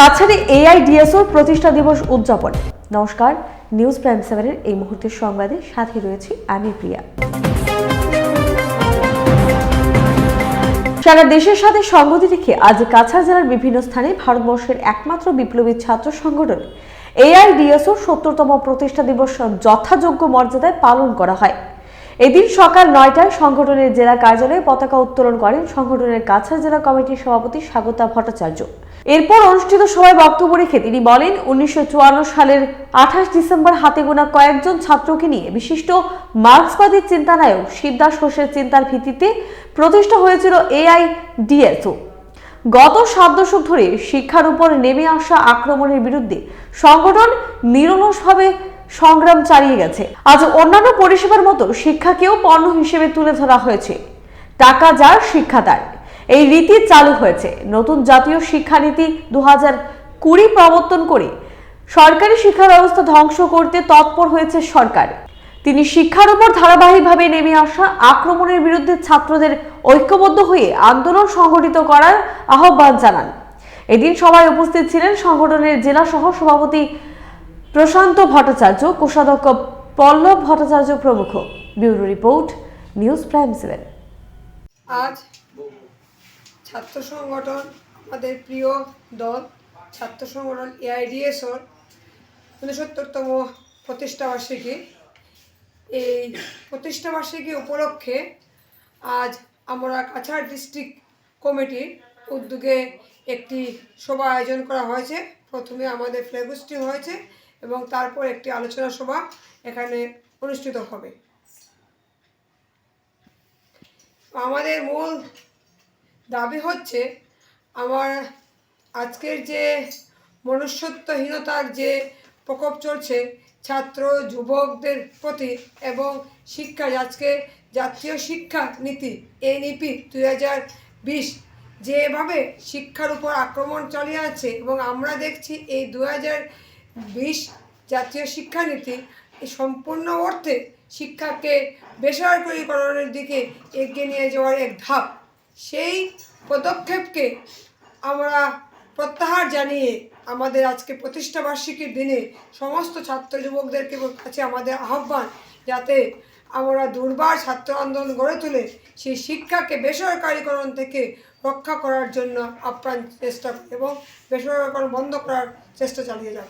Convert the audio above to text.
কাছাড়ে এআইডিএসওর প্রতিষ্ঠা দিবস উদযাপন। নমস্কার, নিউজ প্রাইম সেভেনের এই মুহূর্তের সংবাদে সাথে রয়েছি আমি প্রিয়া। সারা দেশের সাথে সংগতি রেখে আজ কাছাড় জেলার বিভিন্ন স্থানে ভারতবর্ষের একমাত্র বিপ্লবী ছাত্র সংগঠন এআইডিএসও সত্তরতম প্রতিষ্ঠা দিবস যথাযোগ্য মর্যাদায় পালন করা হয়। এদিন সকাল নয়টায় সংগঠনের জেলা কার্যালয়ে পতাকা উত্তোলন করেন সংগঠনের কাছাড় জেলা কমিটির সভাপতি স্বাগতা ভট্টাচার্য। এরপর অনুষ্ঠিত সভায় বক্তব্য রেখে তিনি বলেন, উনিশশো চুয়ান্ন সালের আঠাশ ডিসেম্বর হাতে গোনা কয়েকজন ছাত্রকে নিয়ে বিশিষ্ট মার্ক্সবাদী চিন্তানায়ক শিবদাস ঘোষের চিন্তার ভিত্তিতে প্রতিষ্ঠা হয়েছিল এআইডিএসও গত সাত দশক ধরে শিক্ষার উপর নেমে আসা আক্রমণের বিরুদ্ধে সংগঠন নিরলসভাবে সংগ্রাম চালিয়ে গেছে। আজ অন্যান্য পরিষেবার মতো শিক্ষাকেও পণ্য হিসেবে তুলে ধরা হয়েছে। টাকা যার, শিক্ষা তার। এই রীতি চালু হয়েছে। নতুন জাতীয় শিক্ষানীতি দু হাজার কুড়ি প্রবর্তন করে সরকারি শিক্ষা ব্যবস্থা ধ্বংস করতে তৎপর হয়েছে সরকার। তিনি শিক্ষার উপর ধারাবাহিকভাবে নেমে আসা আক্রমণের বিরুদ্ধে ছাত্রদের ঐক্যবদ্ধ হয়ে আন্দোলন সংগঠিত করার আহ্বান জানান। এদিন সভায় উপস্থিত ছিলেন সংগঠনের জেলা সহ সভাপতি প্রশান্ত ভট্টাচার্য, কোষাধ্যক্ষ পল্লব ভট্টাচার্য প্রমুখ। Bureau report, news prime seven. আজ ছাত্র সংগঠন, আমাদের প্রিয় দল, ছাত্র সংগঠন এআইডিএসওর ঊনসত্তরতম প্রতিষ্ঠাবার্ষিকী এই প্রতিষ্ঠাবার্ষিকী উপলক্ষে আজ আমরা কাছাড় ডিস্ট্রিক্ট কমিটির উদ্যোগে একটি সভা আয়োজন করা হয়েছে। প্রথমে আমাদের ফ্ল্যাগোস্টিং হয়েছে এবং তারপর একটি আলোচনা সভা এখানে অনুষ্ঠিত হবে। আমাদের মূল দাবি হচ্ছে আমার আজকের যে মনুষ্যত্বহীনতার যে প্রকোপ চলছে, ছাত্র, যুবকদের প্রতি এবং শিক্ষা আজকে জাতীয় শিক্ষা নীতি এনইপি দুই হাজার বিশ যেভাবে শিক্ষার উপর আক্রমণ চালিয়ে আছে এবং আমরা দেখছি এই দু হাজার বিশ জাতীয় শিক্ষানীতি সম্পূর্ণ অর্থে শিক্ষাকে বেসরকারীকরণের দিকে এগিয়ে নিয়ে যাওয়ার এক ধাপ। সেই পদক্ষেপকে আমরা প্রত্যাহার জানিয়ে আমাদের আজকে প্রতিষ্ঠাবার্ষিকীর দিনে সমস্ত ছাত্র যুবকদেরকে কাছে আমাদের আহ্বান যাতে আমরা দুর্বার ছাত্র আন্দোলন গড়ে তুলে সেই শিক্ষাকে বেসরকারীকরণ থেকে রক্ষা করার জন্য আপ্রাণ চেষ্টা এবং বেসরকারীকরণ বন্ধ করার চেষ্টা চালিয়ে যাব